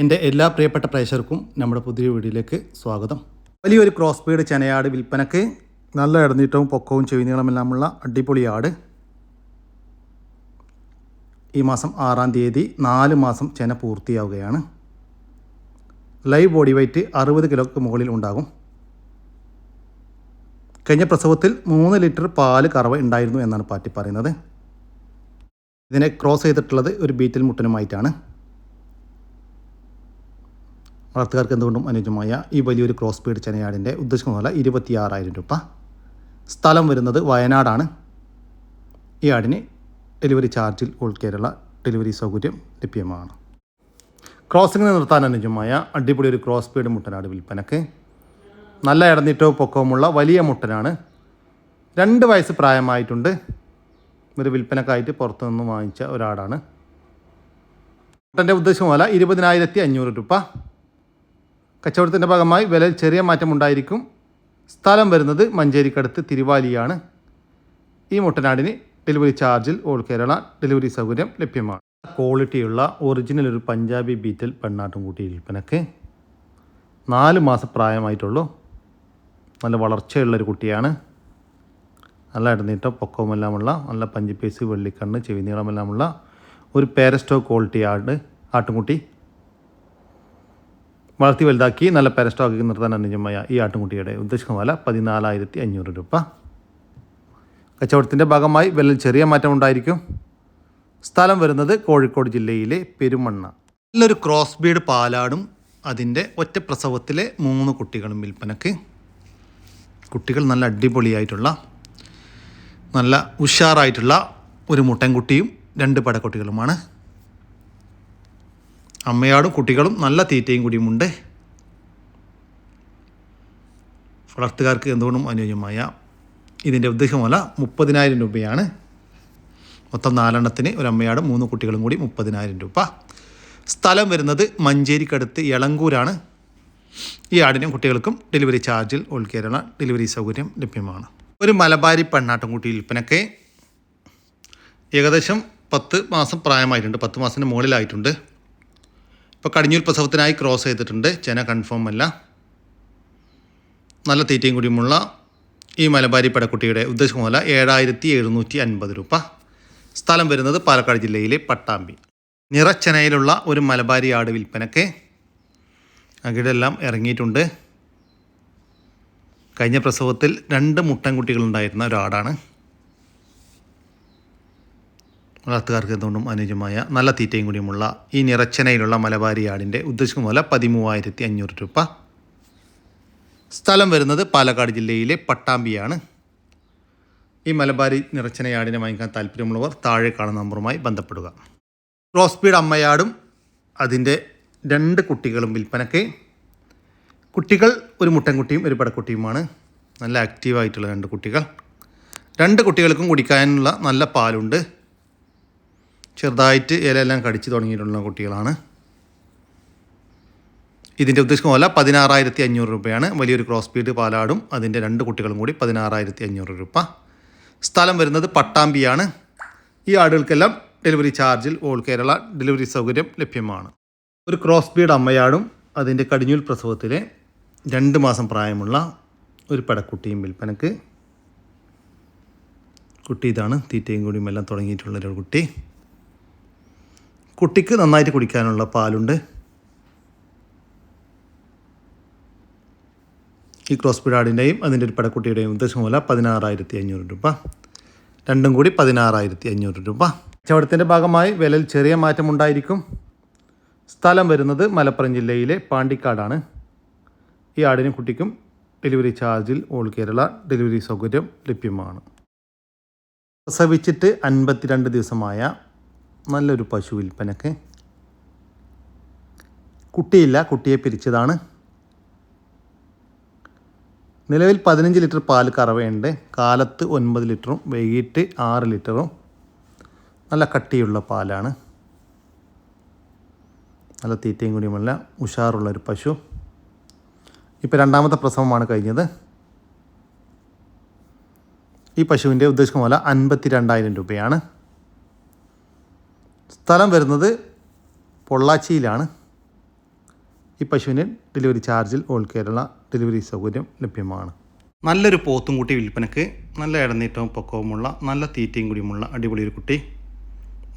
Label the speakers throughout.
Speaker 1: എന്റെ എല്ലാ പ്രിയപ്പെട്ട പ്രേക്ഷകർക്കും നമ്മുടെ പുതിയ വീഡിയോയിലേക്ക് സ്വാഗതം. വലിയൊരു ക്രോസ് ബീഡ് ചെനയാട് വിൽപ്പനക്ക് നല്ല ഇടനീട്ടവും പൊക്കവും ചെവിനീളമെല്ലാമുള്ള അടിപൊളി ആട്. ഈ മാസം ആറാം തീയതി നാല് മാസം ചെന പൂർത്തിയാവുകയാണ്. ലൈവ് ബോഡി വെയ്റ്റ് അറുപത് കിലോക്ക് മുകളിൽ ഉണ്ടാകും. കഴിഞ്ഞ പ്രസവത്തിൽ മൂന്ന് ലിറ്റർ പാൽ കറവ ഉണ്ടായിരുന്നു എന്നാണ് പാറ്റി പറയുന്നത്. ഇതിനെ ക്രോസ് ചെയ്തിട്ടുള്ളത് ഒരു ബീറ്റിൽ മുട്ടനുമായിട്ടാണ്. വളർത്തുകാർക്ക് എന്തുകൊണ്ടും അനുയോജ്യമായ ഈ വലിയൊരു ക്രോസ് പീഡ് ചെനയാടിന്റെ ഉദ്ദേശിക്കുന്ന വില ഇരുപത്തിയാറായിരം രൂപ. സ്ഥലം വരുന്നത് വയനാടാണ്. ഈ ആടിന് ഡെലിവറി ചാർജിൽ ഓൾ കേരള ഡെലിവറി സൗകര്യം ലഭ്യമാണ്. ക്രോസിംഗ് നിർത്താൻ അനുയോജ്യമായ അടിപൊളി ഒരു ക്രോസ് പീഡ് മുട്ടനാട് വിൽപ്പനക്ക്. നല്ല ഇടനീറ്റവും പൊക്കവുമുള്ള വലിയ മുട്ടനാണ്. രണ്ട് വയസ്സ് പ്രായമായിട്ടുണ്ട്. ഒരു വിൽപ്പനക്കായിട്ട് പുറത്തുനിന്ന് വാങ്ങിച്ച ഒരാടാണ്. മുട്ടന്റെ ഉദ്ദേശം പോലെ ഇരുപതിനായിരത്തി അഞ്ഞൂറ് രൂപ. കച്ചവടത്തിന്റെ ഭാഗമായി വില ചെറിയ മാറ്റം ഉണ്ടായിരിക്കും. സ്ഥലം വരുന്നത് മഞ്ചേരിക്കടുത്ത് തിരുവാലിയാണ്. ഈ മുട്ടനാടിന് ഡെലിവറി ചാർജിൽ ഓൾ കേരള ഡെലിവറി സൗകര്യം ലഭ്യമാണ്. ക്വാളിറ്റിയുള്ള ഒറിജിനൽ ഒരു പഞ്ചാബി ബീറ്റൽ പെണ്ണാട്ടും കൂട്ടി വിൽപ്പനക്ക് നാല് മാസം പ്രായമായിട്ടുള്ളൂ. നല്ല വളർച്ചയുള്ളൊരു കുട്ടിയാണ്. നല്ല ഇടനീട്ടം പൊക്കവുമെല്ലാമുള്ള നല്ല പഞ്ചിപ്പേസ് വെള്ളിക്കണ്ണ് ചെവി നീളമെല്ലാമുള്ള ഒരു പേരസ്റ്റോ ക്വാളിറ്റി ആട് ആട്ടുംകുട്ടി വളർത്തി വലുതാക്കി നല്ല പേരസ്റ്റോ ആക്കി നിർത്താൻ അനുജമായ ഈ ആട്ടുംകുട്ടിയുടെ ഉദ്ദേശിക്കുന്ന പതിനാലായിരത്തി അഞ്ഞൂറ് രൂപ. കച്ചവടത്തിന്റെ ഭാഗമായി വില ചെറിയ മാറ്റം ഉണ്ടായിരിക്കും. സ്ഥലം വരുന്നത് കോഴിക്കോട് ജില്ലയിലെ പെരുമണ്ണ. നല്ലൊരു ക്രോസ് ബീഡ് പാലാടും അതിന്റെ ഒറ്റ പ്രസവത്തിലെ മൂന്ന് കുട്ടികളും വിൽപ്പനക്ക്. കുട്ടികൾ നല്ല അടിപൊളിയായിട്ടുള്ള നല്ല ഉഷാറായിട്ടുള്ള ഒരു മുട്ടൻകുട്ടിയും രണ്ട് പടക്കുട്ടികളുമാണ്. അമ്മയാടും കുട്ടികളും നല്ല തീറ്റയും കൂടിയുമുണ്ട്. വളർത്തുകാർക്ക് എന്തുകൊണ്ടും അനുയോജ്യമായ ഇതിന്റെ ഉദ്ദേശമല്ല മുപ്പതിനായിരം രൂപയാണ്. മൊത്തം നാലെണ്ണത്തിന് ഒരു അമ്മയാടും മൂന്ന് കുട്ടികളും കൂടി മുപ്പതിനായിരം രൂപ. സ്ഥലം വരുന്നത് മഞ്ചേരിക്കടുത്ത് എളങ്കൂരാണ്. ഈ ആടിനും കുട്ടികൾക്കും ഡെലിവറി ചാർജിൽ ഓൾ കേരള ഡെലിവറി സൗകര്യം ലഭ്യമാണ്. ഒരു മലബാരി പെണ്ണാട്ടുംകുട്ടി വിൽപ്പനക്ക് ഏകദേശം പത്ത് മാസം പ്രായമായിട്ടുണ്ട്. പത്ത് മാസത്തിന് മുകളിലായിട്ടുണ്ട്. ഇപ്പോൾ കടിഞ്ഞൂൽ പ്രസവത്തിനായി ക്രോസ് ചെയ്തിട്ടുണ്ട്. ചെന കൺഫേം അല്ല. നല്ല തീറ്റയും കൂടിയുമുള്ള ഈ മലബാരി പടക്കുട്ടിയുടെ ഉദ്ദേശമല്ല ഏഴായിരത്തി എഴുന്നൂറ്റി അൻപത് രൂപ. സ്ഥലം വരുന്നത് പാലക്കാട് ജില്ലയിലെ പട്ടാമ്പി. നിറച്ചെനയിലുള്ള ഒരു മലബാരി ആട് വിൽപ്പനക്ക് അകിടെല്ലാം ഇറങ്ങിയിട്ടുണ്ട്. കഴിഞ്ഞ പ്രസവത്തിൽ രണ്ട് മുട്ടൻകുട്ടികളുണ്ടായിരുന്ന ഒരാടാണ്. വളർത്തുകാർക്ക് എന്തുകൊണ്ടും അനുയോജ്യമായ നല്ല തീറ്റയും കൂടിയുമുള്ള ഈ നിറച്ചനയിലുള്ള മലബാരി ആടിന്റെ ഉദ്ദേശിക്കുന്ന വില പതിമൂവായിരത്തി അഞ്ഞൂറ് രൂപ. സ്ഥലം വരുന്നത് പാലക്കാട് ജില്ലയിലെ പട്ടാമ്പിയാണ്. ഈ മലബാരി നിറച്ചനയാടിനെ വാങ്ങിക്കാൻ താല്പര്യമുള്ളവർ താഴെ കാണുന്ന നമ്പറുമായി ബന്ധപ്പെടുക. റോസ്പീഡ് അമ്മയാടും അതിന്റെ രണ്ട് കുട്ടികളും വിൽപ്പനക്ക് കുട്ടികൾ ഒരു മുട്ടൻകുട്ടിയും ഒരു പടക്കുട്ടിയുമാണ്. നല്ല ആക്റ്റീവായിട്ടുള്ള രണ്ട് കുട്ടികൾ. രണ്ട് കുട്ടികൾക്കും കുടിക്കാനുള്ള നല്ല പാലുണ്ട്. ചെറുതായിട്ട് ഇലയെല്ലാം കടിച്ച് തുടങ്ങിയിട്ടുള്ള കുട്ടികളാണ്. ഇതിന്റെ ഉദ്ദേശം പോലെ പതിനാറായിരത്തി അഞ്ഞൂറ് രൂപയാണ്. വലിയൊരു ക്രോസ് ബീഡ് പാലാടും അതിന്റെ രണ്ട് കുട്ടികളും കൂടി പതിനാറായിരത്തി അഞ്ഞൂറ് രൂപ. സ്ഥലം വരുന്നത് പട്ടാമ്പിയാണ്. ഈ ആടുകൾക്കെല്ലാം ഡെലിവറി ചാർജിൽ ഓൾ കേരള ഡെലിവറി സൗകര്യം ലഭ്യമാണ്. ഒരു ക്രോസ് ബീഡ് അമ്മയാടും അതിന്റെ കടിഞ്ഞൂൽ പ്രസവത്തിലെ രണ്ട് മാസം പ്രായമുള്ള ഒരു പടക്കുട്ടിയും വിൽപ്പനക്ക്. കുട്ടി ഇതാണ് തീറ്റയും കൂടിയും എല്ലാം തുടങ്ങിയിട്ടുള്ള ഒരു കുട്ടി. കുട്ടിക്ക് നന്നായിട്ട് കുടിക്കാനുള്ള പാലുണ്ട്. ഈ ക്രോസ് പിടാടിന്റെയും അതിന്റെ ഒരു പടക്കുട്ടിയുടെയും ഉദ്ദേശം പോലെ പതിനാറായിരത്തി അഞ്ഞൂറ് രൂപ. രണ്ടും കൂടി പതിനാറായിരത്തി അഞ്ഞൂറ് രൂപ. കച്ചവടത്തിന്റെ ഭാഗമായി വിലയിൽ ചെറിയ മാറ്റമുണ്ടായിരിക്കും സ്ഥലം വരുന്നത് മലപ്പുറം ജില്ലയിലെ പാണ്ടിക്കാടാണ്. ഈ ആടിനും കുട്ടിക്കും ഡെലിവറി ചാർജിൽ ഓൾ കേരള ഡെലിവറി സൗകര്യം ലഭ്യമാണ്. പ്രസവിച്ചിട്ട് അൻപത്തിരണ്ട് ദിവസമായ നല്ലൊരു പശു വിൽപ്പനക്ക്. കുട്ടിയില്ല കുട്ടിയെ പിരിച്ചതാണ്. നിലവിൽ പതിനഞ്ച് ലിറ്റർ പാൽ കറവയുണ്ട്. കാലത്ത് ഒൻപത് ലിറ്ററും വൈകിട്ട് ആറ് ലിറ്ററും. നല്ല കട്ടിയുള്ള പാലാണ്. നല്ല തീറ്റയും കൂടിയുമല്ല ഉഷാറുള്ള ഒരു പശു. ഇപ്പോൾ രണ്ടാമത്തെ പ്രസവമാണ് കഴിഞ്ഞത്. ഈ പശുവിന്റെ ഉദ്ദേശിക്കുന്ന വില അൻപത്തി രണ്ടായിരം രൂപയാണ്. സ്ഥലം വരുന്നത് പൊള്ളാച്ചിയിലാണ്. ഈ പശുവിന് ഡെലിവറി ചാർജിൽ ഓൾ കേരള ഡെലിവറി സൗകര്യം ലഭ്യമാണ്. നല്ലൊരു പോത്തും കുട്ടി വിൽപ്പനക്ക് നല്ല ഇടനീട്ടവും പൊക്കവുമുള്ള നല്ല തീറ്റയും കൂടിയുമുള്ള അടിപൊളി ഒരു കുട്ടി.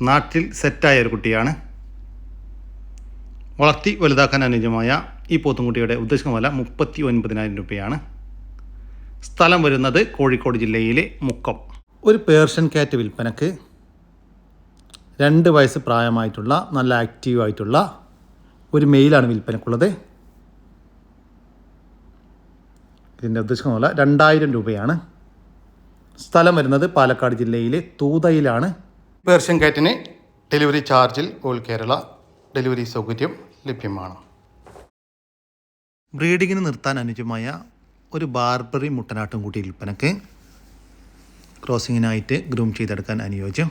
Speaker 1: നാട്ടിൽ സെറ്റായ ഒരു കുട്ടിയാണ്. വളർത്തി വലുതാക്കാൻ അനുയോജ്യമായ ഈ പോത്തുംകുട്ടിയുടെ ഉദ്ദേശിക്കുന്ന വില മുപ്പത്തി ഒൻപതിനായിരം രൂപയാണ്. സ്ഥലം വരുന്നത് കോഴിക്കോട് ജില്ലയിലെ മുക്കം. ഒരു പേർഷ്യൻ കാറ്റ് വിൽപ്പനക്ക് രണ്ട് വയസ്സ് പ്രായമായിട്ടുള്ള നല്ല ആക്റ്റീവായിട്ടുള്ള ഒരു മെയിലാണ് വിൽപ്പനക്കുള്ളത്. ഇതിന്റെ ഉദ്ദേശം പോലെ രണ്ടായിരം രൂപയാണ്. സ്ഥലം വരുന്നത് പാലക്കാട് ജില്ലയിലെ തൂതയിലാണ്. പേർഷ്യൻ കാറ്റിന് ഡെലിവറി ചാർജിൽ ഓൾ കേരള ഡെലിവറി സൗകര്യം ലഭ്യമാണ്. ബ്രീഡിങ്ങിന് നിർത്താൻ അനുജമായ ഒരു ബാർബറി മുട്ടനാട്ടും കൂട്ടി വിൽപ്പനക്ക് ക്രോസിങ്ങിനായിട്ട് ഗ്രൂം ചെയ്തെടുക്കാൻ അനുയോജ്യം.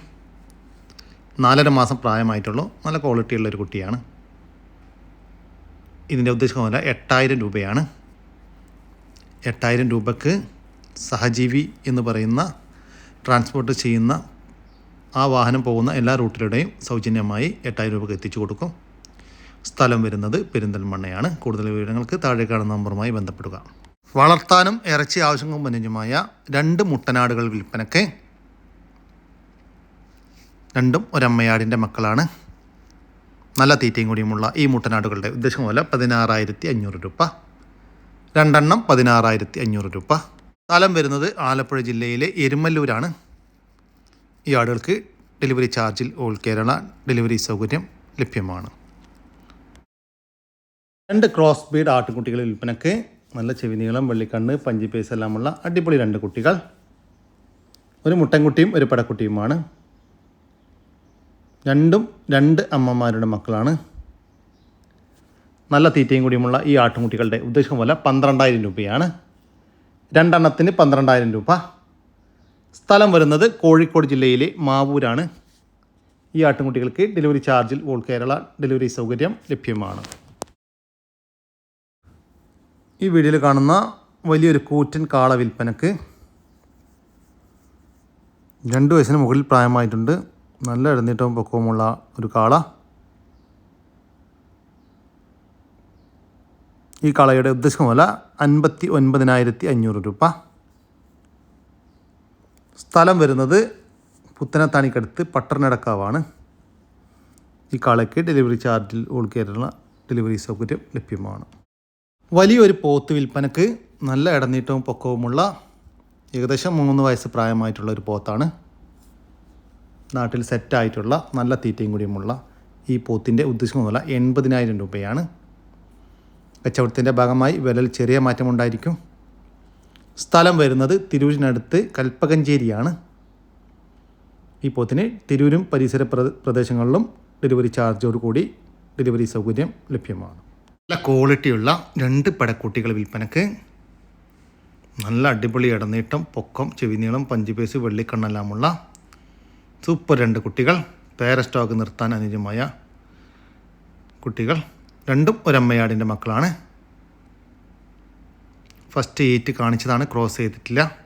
Speaker 1: നാലര മാസം പ്രായമായിട്ടുള്ളൂ നല്ല ക്വാളിറ്റിയുള്ള ഒരു കുട്ടിയാണ്. ഇതിന്റെ ഉദ്ദേശം വില എട്ടായിരം രൂപയാണ്. എട്ടായിരം രൂപക്ക് സഹജീവി എന്ന് പറയുന്ന ട്രാൻസ്പോർട്ട് ചെയ്യുന്ന ആ വാഹനം പോകുന്ന എല്ലാ റൂട്ടിലൂടെയും സൗജന്യമായി എട്ടായിരം രൂപക്ക് എത്തിച്ചു കൊടുക്കും. സ്ഥലം വരുന്നത് പെരിന്തൽമണ്ണയാണ്. കൂടുതൽ വിവരങ്ങൾക്ക് താഴെ കാണുന്ന നമ്പറുമായി ബന്ധപ്പെടുക. വളർത്താനും ഇറച്ചി ആവശ്യങ്ങൾക്കും അനുയോജ്യമായ രണ്ട് മുട്ടനാടുകൾ വിൽപ്പനക്ക് രണ്ടും ഒരമ്മയാടിന്റെ മക്കളാണ്. നല്ല തീറ്റയും കൂടിയുമുള്ള ഈ മുട്ടനാടുകളുടെ ഉദ്ദേശം പോലെ പതിനാറായിരത്തി അഞ്ഞൂറ് രൂപ. രണ്ടെണ്ണം പതിനാറായിരത്തി അഞ്ഞൂറ് രൂപ. സ്ഥലം വരുന്നത് ആലപ്പുഴ ജില്ലയിലെ എരുമല്ലൂരാണ്. ഈ ആടുകൾക്ക് ഡെലിവറി ചാർജിൽ ഓൾ കേരള ഡെലിവറി സൗകര്യം ലഭ്യമാണ്. രണ്ട് ക്രോസ് ബീഡ് ആട്ടുകുട്ടികളെ വിൽപ്പനക്ക് നല്ല ചെവിനീളം വെള്ളിക്കണ്ണ് പഞ്ചിപ്പേസ് എല്ലാമുള്ള അടിപൊളി രണ്ട് കുട്ടികൾ. ഒരു മുട്ടൻകുട്ടിയും ഒരു പടക്കുട്ടിയുമാണ്. രണ്ടും രണ്ട് അമ്മമാരുടെ മക്കളാണ്. നല്ല തീറ്റയും കൂടിയുമുള്ള ഈ ആട്ടുംകുട്ടികളുടെ ഉദ്ദേശം പോലെ പന്ത്രണ്ടായിരം രൂപയാണ്. രണ്ടെണ്ണത്തിന് പന്ത്രണ്ടായിരം രൂപ. സ്ഥലം വരുന്നത് കോഴിക്കോട് ജില്ലയിലെ മാവൂരാണ്. ഈ ആട്ടുംകുട്ടികൾക്ക് ഡെലിവറി ചാർജിൽ ഓൾ കേരള ഡെലിവറി സൗകര്യം ലഭ്യമാണ്. ഈ വീഡിയോയിൽ കാണുന്ന വലിയൊരു കൂറ്റൻ കാള വിൽപ്പനക്ക് രണ്ട് വയസ്സിന് മുകളിൽ പ്രായമായിട്ടുണ്ട്. നല്ല എഴുന്നേറ്റവും പൊക്കവുമുള്ള ഒരു കാള. ഈ കാളയുടെ ഉദ്ദേശം പോലെ അൻപത്തി ഒൻപതിനായിരത്തി അഞ്ഞൂറ് രൂപ. സ്ഥലം വരുന്നത് പുത്തനത്താണിക്കടുത്ത് പട്ടണടക്കാവാണ്. ഈ കാളയ്ക്ക് ഡെലിവറി ചാർജിൽ ഉൾക്കേറ്റുള്ള ഡെലിവറി സൗകര്യം ലഭ്യമാണ്. വലിയൊരു പോത്ത് വിൽപ്പനക്ക് നല്ല ഇടനീട്ടവും പൊക്കവുമുള്ള ഏകദേശം മൂന്ന് വയസ്സ് പ്രായമായിട്ടുള്ള ഒരു പോത്താണ്. നാട്ടിൽ സെറ്റായിട്ടുള്ള നല്ല തീറ്റയും കൂടിയുമുള്ള ഈ പോത്തിന്റെ ഉദ്ദേശിക്കുന്ന വില എൺപതിനായിരം രൂപയാണ്. കച്ചവടത്തിന്റെ ഭാഗമായി വിലയിൽ ചെറിയ മാറ്റമുണ്ടായിരിക്കും. സ്ഥലം വരുന്നത് തിരൂരിനടുത്ത് കൽപ്പകഞ്ചേരിയാണ്. ഈ പോത്തിന് തിരൂരും പരിസര പ്രദ- പ്രദേശങ്ങളിലും ഡെലിവറി ചാർജോട് കൂടി ഡെലിവറി സൗകര്യം ലഭ്യമാണ്. നല്ല ക്വാളിറ്റിയുള്ള രണ്ട് പടക്കുട്ടികൾ വിൽപ്പനക്ക് നല്ല അടിപൊളി ഇടനീട്ടം പൊക്കം ചെവിനീളം പഞ്ചുപേസ് വെള്ളിക്കണ്ണെല്ലാമുള്ള സൂപ്പർ രണ്ട് കുട്ടികൾ പേര സ്റ്റോക്ക് നിർത്താൻ അനുജമായ കുട്ടികൾ. രണ്ടും ഒരമ്മയാടിന്റെ മക്കളാണ്. ഫസ്റ്റ് എയ്റ്റ് കാണിച്ചതാണ് ക്രോസ് ചെയ്തിട്ടില്ല.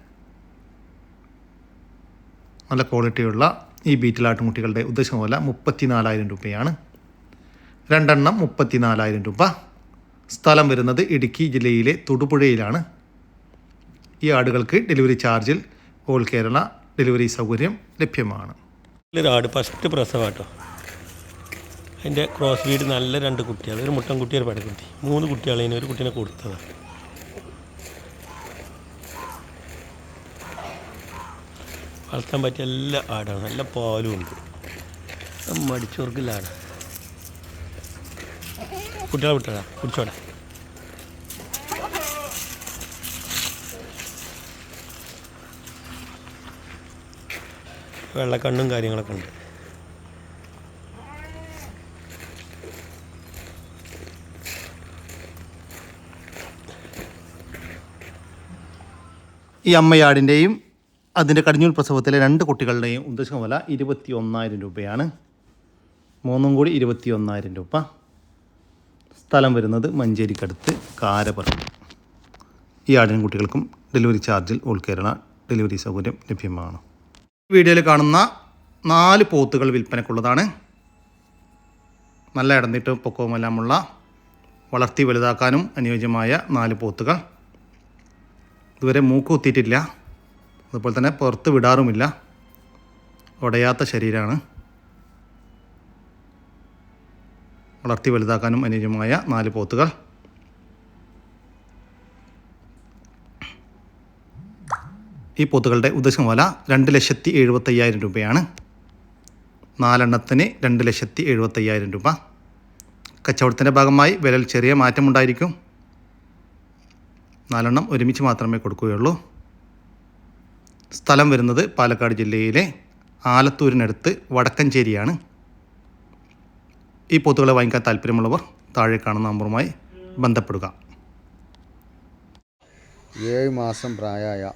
Speaker 1: നല്ല ക്വാളിറ്റിയുള്ള ഈ ബീറ്റിലാട്ടും കുട്ടികളുടെ ഉദ്ദേശം പോലെ മുപ്പത്തി നാലായിരം രൂപയാണ്. രണ്ടെണ്ണം മുപ്പത്തി നാലായിരം രൂപ. സ്ഥലം വരുന്നത് ഇടുക്കി ജില്ലയിലെ തൊടുപുഴയിലാണ്. ഈ ആടുകൾക്ക് ഡെലിവറി ചാർജിൽ ഓൾ കേരള ഡെലിവറി സൗകര്യം ലഭ്യമാണ്.
Speaker 2: ആട് ഫസ്റ്റ് പ്രസവാട്ടോ. അതിന്റെ ക്രോസ് വീട് നല്ല രണ്ട് കുട്ടികൾ ഒരു മുട്ടൻ കുട്ടി ഒരു പടക്കുട്ടി മൂന്ന് കുട്ടികളെ ഇതിന് ഒരു കുട്ടീനെ കൊടുത്തതാണ് വളർത്താൻ പറ്റിയ എല്ലാ ആടാണ്. നല്ല പാലും ഉണ്ട്. മടിച്ചോർക്കില്ല ആട് കുട്ടികളെ വിട്ടടാ കുടിച്ചോടാ. വെള്ളക്കണ്ണും കാര്യങ്ങളൊക്കെ ഉണ്ട്.
Speaker 1: ഈ അമ്മയാടിന്റെയും അതിന്റെ കടിഞ്ഞൂൽ പ്രസവത്തിലെ രണ്ട് കുട്ടികളുടെയും ഉദ്ദേശം വില ഇരുപത്തി ഒന്നായിരം രൂപയാണ്. മൂന്നും കൂടി ഇരുപത്തി ഒന്നായിരം രൂപ. സ്ഥലം വരുന്നത് മഞ്ചേരിക്കടുത്ത് കാരപ്പറമ്പ് ഈ ആടിനും കുട്ടികൾക്കും ഡെലിവറി ചാർജിൽ ഉൾക്കേരള ഡെലിവറി സൗകര്യം ലഭ്യമാണ്. വീഡിയോയിൽ കാണുന്ന നാല് പോത്തുകൾ വിൽപ്പനക്കുള്ളതാണ് നല്ല ഇടന്നിട്ടും പൊക്കവുമെല്ലാമുള്ള വളർത്തി വലുതാക്കാനും അനുയോജ്യമായ നാല് പോത്തുകൾ. ഇതുവരെ മൂക്ക് കുത്തിയിട്ടില്ല. അതുപോലെ തന്നെ പുറത്ത് വിടാറുമില്ല. ഉടയാത്ത ശരീരമാണ്. വളർത്തി വലുതാക്കാനും അനുയോജ്യമായ നാല് പോത്തുകൾ. ഈ പോത്തുകളുടെ ഉദ്ദേശം വില രണ്ട് ലക്ഷത്തി എഴുപത്തയ്യായിരം രൂപയാണ്. നാലെണ്ണത്തിന് രണ്ട് ലക്ഷത്തി എഴുപത്തയ്യായിരം രൂപ. കച്ചവടത്തിന്റെ ഭാഗമായി വിലയിൽ ചെറിയ മാറ്റമുണ്ടായിരിക്കും നാലെണ്ണം ഒരുമിച്ച് മാത്രമേ കൊടുക്കുകയുള്ളൂ. സ്ഥലം വരുന്നത് പാലക്കാട് ജില്ലയിലെ ആലത്തൂരിനടുത്ത് വടക്കഞ്ചേരിയാണ്. ഈ പോത്തുകളെ വാങ്ങിക്കാൻ താല്പര്യമുള്ളവർ താഴെ കാണുന്ന നമ്പറുമായി ബന്ധപ്പെടുക.
Speaker 3: ഏഴ് മാസം പ്രായമായ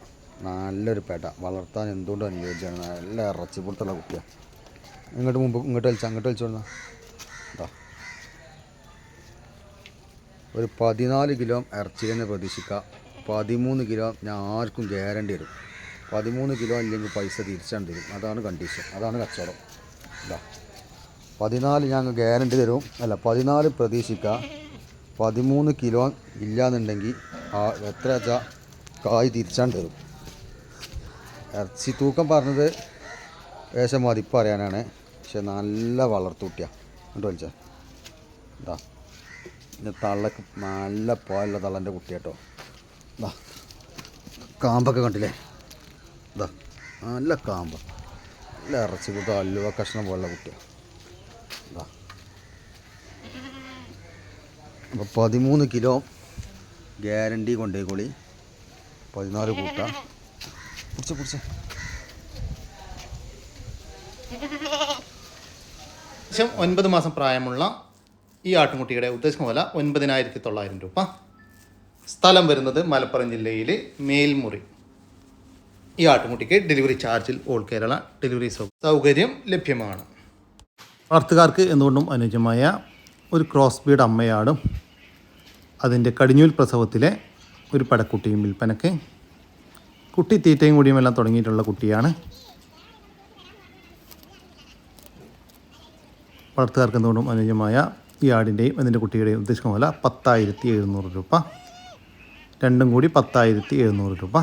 Speaker 3: നല്ലൊരു പേട്ട. വളർത്താൻ എന്തുകൊണ്ടും അനുയോജ്യമാണ്? നല്ല ഇറച്ചി പുറത്തുള്ള കുട്ടിയാണ് ഇങ്ങോട്ട് മുമ്പ് ഇങ്ങോട്ട് വലിച്ച അങ്ങോട്ട് വലിച്ചു കൊടുന്ന ഒരു പതിനാല് കിലോ ഇറച്ചി തന്നെ പ്രതീക്ഷിക്കുക പതിമൂന്ന് കിലോ ഞാൻ ആർക്കും ഗ്യാരണ്ടി വരും പതിമൂന്ന് കിലോ ഇല്ലെങ്കിൽ പൈസ തിരിച്ചാണ്ട് തരും. അതാണ് കണ്ടീഷൻ അതാണ് കച്ചവടം. ഇതാ പതിനാല് ഞാൻ ഗ്യാരണ്ടി തരും. അല്ല പതിനാല് പ്രതീക്ഷിക്കുക പതിമൂന്ന് കിലോ ഇല്ലാന്നുണ്ടെങ്കിൽ ആ എത്ര വെച്ചാൽ കായ് തിരിച്ചാണ്ട് തരും. ഇറച്ചി തൂക്കം പറഞ്ഞത് ഏശം മതിപ്പ് അറിയാനാണ്. പക്ഷെ നല്ല വളർത്തുട്ടിയാണ് കണ്ടു വലിച്ചാ? ഇതാ ഇത് തള്ളക്ക് നല്ല പോലുള്ള തള്ളന്റെ കുട്ടി കേട്ടോ ഇതാ കാമ്പൊക്കെ കണ്ടില്ലേ? ഇതാ നല്ല കാമ്പ്. നല്ല ഇറച്ചി കൊടുത്ത അല്ലുവ കഷ്ണം പോലുള്ള കുട്ടിയാണ് ഇതാ അപ്പോൾ പതിമൂന്ന് കിലോ ഗ്യാരണ്ടി കൊണ്ടേക്കോളി. പതിനാല് കൂട്ട. പിടിച്ച പിടിച്ച്.
Speaker 1: ശേഷം ഒൻപത് മാസം പ്രായമുള്ള ഈ ആട്ടുംകുട്ടിയുടെ ഉദ്ദേശം വില ഒൻപതിനായിരത്തി തൊള്ളായിരം രൂപ. സ്ഥലം വരുന്നത് മലപ്പുറം ജില്ലയിലെ മേൽമുറി. ഈ ആട്ടുംകുട്ടിക്ക് ഡെലിവറി ചാർജിൽ ഓൾ കേരള ഡെലിവറി സൗകര്യം ലഭ്യമാണ്. വളർത്തുകാർക്ക് എന്തുകൊണ്ടും അനുയോജ്യമായ ഒരു ക്രോസ് ബീഡ് അമ്മയാടും അതിന്റെ കടിഞ്ഞൂൽ പ്രസവത്തിലെ ഒരു പടക്കുട്ടിയും വിൽപ്പനയ്ക്ക് കുട്ടി തീറ്റയും കൂടിയുമെല്ലാം തുടങ്ങിയിട്ടുള്ള കുട്ടിയാണ്. വളർത്തുകാർക്ക് എന്തുകൊണ്ടും അനുയോജ്യമായ ഈ ആടിന്റെയും അതിന്റെ കുട്ടിയുടെയും ഉദ്ദേശിക്കുന്ന വില പത്തായിരത്തി എഴുന്നൂറ് രൂപ. രണ്ടും കൂടി പത്തായിരത്തി എഴുന്നൂറ് രൂപ.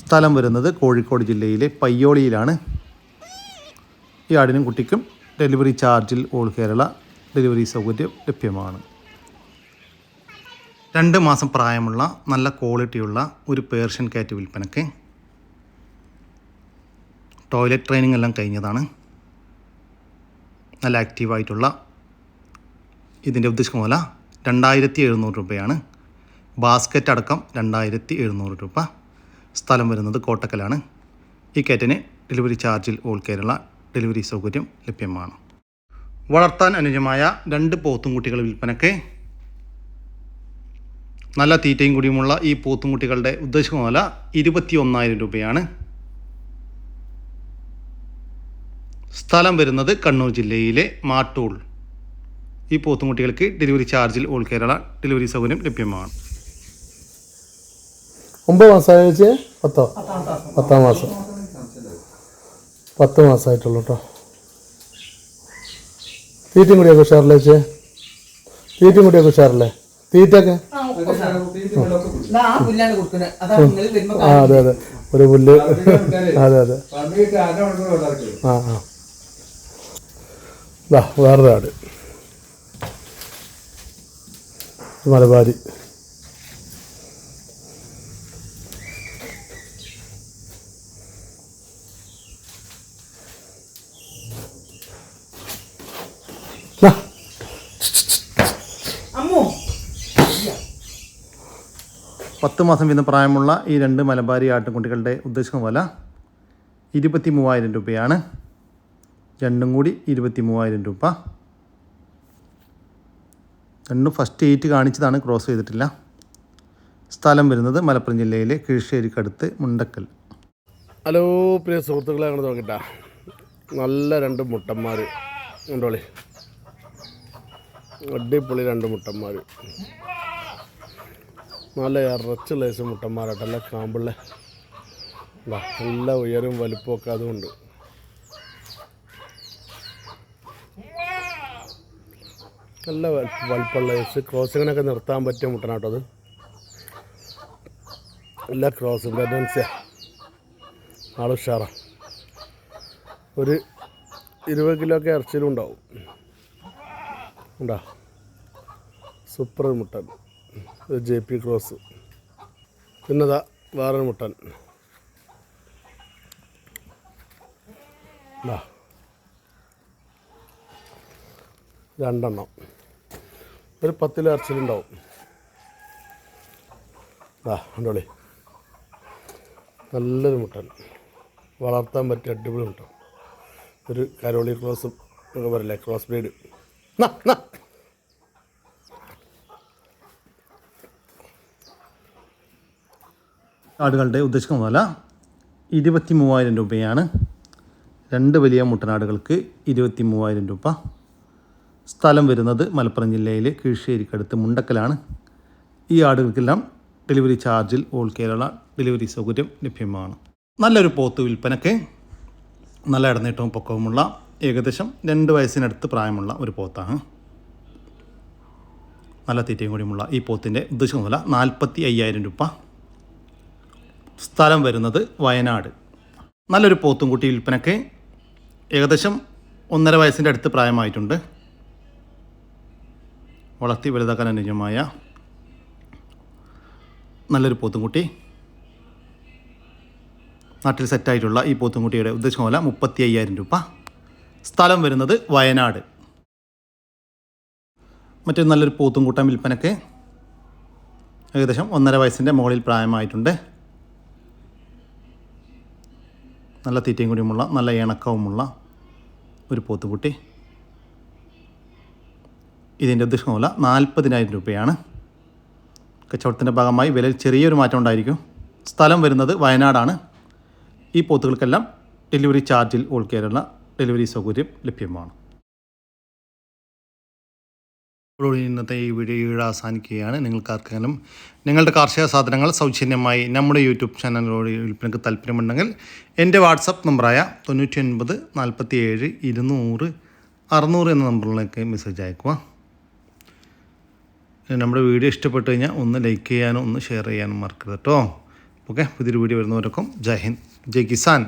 Speaker 1: സ്ഥലം വരുന്നത് കോഴിക്കോട് ജില്ലയിലെ പയ്യോളിയിലാണ്. ഈ ആടിനും കുട്ടിക്കും ഡെലിവറി ചാർജിൽ ഓൾ കേരള ഡെലിവറി സൗകര്യം ലഭ്യമാണ്. രണ്ട് മാസം പ്രായമുള്ള നല്ല ക്വാളിറ്റിയുള്ള ഒരു പേർഷ്യൻ കാറ്റ് വിൽപ്പനയ്ക്ക് ടോയ്ലറ്റ് ട്രെയിനിങ് എല്ലാം കഴിഞ്ഞതാണ്. നല്ല ആക്റ്റീവായിട്ടുള്ള ഇതിന്റെ ഉദ്ദേശിക്കുന്ന മൂല രണ്ടായിരത്തി എഴുന്നൂറ് രൂപയാണ്. ബാസ്ക്കറ്റ് അടക്കം രണ്ടായിരത്തി എഴുന്നൂറ് രൂപ. സ്ഥലം വരുന്നത് കോട്ടക്കലാണ്. ഈ കാറ്റിന് ഡെലിവറി ചാർജിൽ ഓൾ കേരള ഡെലിവറി സൗകര്യം ലഭ്യമാണ്. വളർത്താൻ അനുജമായ രണ്ട് പോത്തുംകുട്ടികൾ വിൽപ്പനയ്ക്ക് നല്ല തീറ്റയും കൂടിയുമുള്ള ഈ പോത്തുംകുട്ടികളുടെ ഉദ്ദേശിക്കുന്ന വില ഇരുപത്തി ഒന്നായിരം രൂപയാണ്. സ്ഥലം വരുന്നത് കണ്ണൂർ ജില്ലയിലെ മാട്ടൂൾ. ഈ പോത്തുംകുട്ടികൾക്ക് ഡെലിവറി ചാർജിൽ ഓൾ കേരള ഡെലിവറി സൗകര്യം ലഭ്യമാണ്.
Speaker 4: ഒമ്പത് മാസമായി പത്തോ? പത്താം മാസം. പത്ത് മാസമായിട്ടുള്ളൂ കേട്ടോ തീറ്റും കൂടിയൊക്കെ ഉഷാറില്ലേ ചേച്ചി? തീറ്റും കൂടിയൊക്കെ ഉഷാറില്ലേ? തീറ്റയൊക്കെ
Speaker 5: ഇതാ ആ അതാ
Speaker 4: അതെ അതെ. ഒരു പുല്ല്. അതെ അതെ. ആ ആ. ഇതാ വേറൊരു ആട്. മലബാരി.
Speaker 1: പത്ത് മാസം വീതം പ്രായമുള്ള ഈ രണ്ട് മലബാരി ആട്ടുകുട്ടികളുടെ ഉദ്ദേശിക്കുന്ന വില ഇരുപത്തി മൂവായിരം രൂപയാണ്. രണ്ടും കൂടി ഇരുപത്തി മൂവായിരം രൂപ. രണ്ടും ഫസ്റ്റ് എയ്റ്റ് കാണിച്ചതാണ് ക്രോസ് ചെയ്തിട്ടില്ല. സ്ഥലം വരുന്നത് മലപ്പുറം ജില്ലയിലെ കീഴ്ശ്ശേരിക്കടുത്ത് മുണ്ടക്കൽ.
Speaker 4: ഹലോ പ്രിയ സുഹൃത്തുക്കളെ അങ്ങനെ നോക്കിട്ടാ. നല്ല രണ്ട് മുട്ടന്മാർ കണ്ടോളി. അടിപൊളി രണ്ട് മുട്ടന്മാർ നല്ല ഇറച്ച ലേശം മുട്ടന്മാരാട്ടോ. നല്ല കാമ്പിള്ള നല്ല ഉയരും വലുപ്പമൊക്കെ അതുകൊണ്ട്. നല്ല വലുപ്പ- വലുപ്പമുള്ള ഐസ് ക്രോസിങ്ങിനൊക്കെ നിർത്താൻ പറ്റിയ മുട്ടനാട്ടോ അത്. എല്ലാ ക്രോസും ടെൻഡൻസിയാ ആൾ ഉഷാറാണ് ഒരു ഇരുപത് കിലോ ഒക്കെ ഇറച്ചിയിലും ഉണ്ടാവും. ഉണ്ടാ? സൂപ്പർ മുട്ടൻ. J P cross. പിന്നതാ വേറൊരു മുട്ടൻ. രണ്ടെണ്ണം. ഒരു പത്തില അരച്ചിലുണ്ടാവും. ആ കണ്ടോളി. നല്ലൊരു മുട്ടൻ. വളർത്താൻ പറ്റിയ അടിപൊളി മുട്ടൻ. ഒരു കരോളി ക്രോസും ഒക്കെ പറയില്ലേ ക്രോസ് ബ്രീഡ്.
Speaker 1: ആടുകളുടെ ഉദ്ദേശിക്കുന്ന വില ഇരുപത്തി മൂവായിരം രൂപയാണ്. രണ്ട് വലിയ മുട്ടനാടുകൾക്ക് ഇരുപത്തി മൂവായിരം രൂപ. സ്ഥലം വരുന്നത് മലപ്പുറം ജില്ലയിലെ കീഴ്ശ്ശേരിക്കടുത്ത് മുണ്ടക്കലാണ്. ഈ ആടുകൾക്കെല്ലാം ഡെലിവറി ചാർജിൽ ഓൾ കേരള ഡെലിവറി സൗകര്യം ലഭ്യമാണ്. നല്ലൊരു പോത്ത് വിൽപ്പനയ്ക്ക് നല്ല ഇടനീട്ടവും പൊക്കവുമുള്ള ഏകദേശം രണ്ട് വയസ്സിനടുത്ത് പ്രായമുള്ള ഒരു പോത്താണ്. നല്ല തീറ്റയും കൂടിയുമുള്ള ഈ പോത്തിന്റെ ഉദ്ദേശിക്കുന്ന വില നാൽപ്പത്തി അയ്യായിരം രൂപ. സ്ഥലം വരുന്നത് വയനാട്. നല്ലൊരു പോത്തും കുട്ടി വിൽപ്പനയ്ക്ക് ഏകദേശം ഒന്നര വയസ്സിന്റെ അടുത്ത് പ്രായമായിട്ടുണ്ട്. വളർത്തി വലുതാക്കാൻ അനുജമായ നല്ലൊരു പോത്തുംകുട്ടി. നാട്ടിൽ സെറ്റായിട്ടുള്ള ഈ പോത്തുംകുട്ടിയുടെ ഉദ്ദേശം പോലെ മുപ്പത്തി അയ്യായിരം രൂപ. സ്ഥലം വരുന്നത് വയനാട്. മറ്റൊരു നല്ലൊരു പോത്തുംകൂട്ടം വിൽപ്പനക്ക് ഏകദേശം ഒന്നര വയസ്സിന്റെ മുകളിൽ പ്രായമായിട്ടുണ്ട്. നല്ല തീറ്റയും കൂടിയുമുള്ള നല്ല ഇണക്കവുമുള്ള ഒരു പോത്തുകുട്ടി. ഇതിന്റെ ഉദ്ദേശം മൂല നാൽപ്പതിനായിരം രൂപയാണ്. കച്ചവടത്തിന്റെ ഭാഗമായി വിലയിൽ ചെറിയൊരു മാറ്റം ഉണ്ടായിരിക്കും. സ്ഥലം വരുന്നത് വയനാടാണ്. ഈ പോത്തുകൾക്കെല്ലാം ഡെലിവറി ചാർജിൽ ഓൾ കേരള ഡെലിവറി സൗകര്യം ലഭ്യമാണ്. ഇപ്പോൾ ഇന്നത്തെ ഈ വീഡിയോ ഇവിടെ അവസാനിക്കുകയാണ്. നിങ്ങൾക്കാർക്കെങ്കിലും നിങ്ങളുടെ കാർഷിക സാധനങ്ങൾ സൗജന്യമായി നമ്മുടെ യൂട്യൂബ് ചാനലിലൂടെ വിൽപ്പനയ്ക്ക് താല്പര്യമുണ്ടെങ്കിൽ എന്റെ വാട്സപ്പ് നമ്പറായ തൊണ്ണൂറ്റി ഒൻപത് നാൽപ്പത്തി ഏഴ് ഇരുന്നൂറ് അറുന്നൂറ് എന്ന നമ്പറിലേക്ക് മെസ്സേജ് അയക്കുക നമ്മുടെ വീഡിയോ ഇഷ്ടപ്പെട്ടു കഴിഞ്ഞാൽ ഒന്ന് ലൈക്ക് ചെയ്യാനും ഒന്ന് ഷെയർ ചെയ്യാനും മറക്കരുത് കേട്ടോ. ഓക്കെ പുതിയൊരു വീഡിയോ വരുന്നവർക്കും ജയ് ഹിന്ദ് ജയ് കിസാൻ.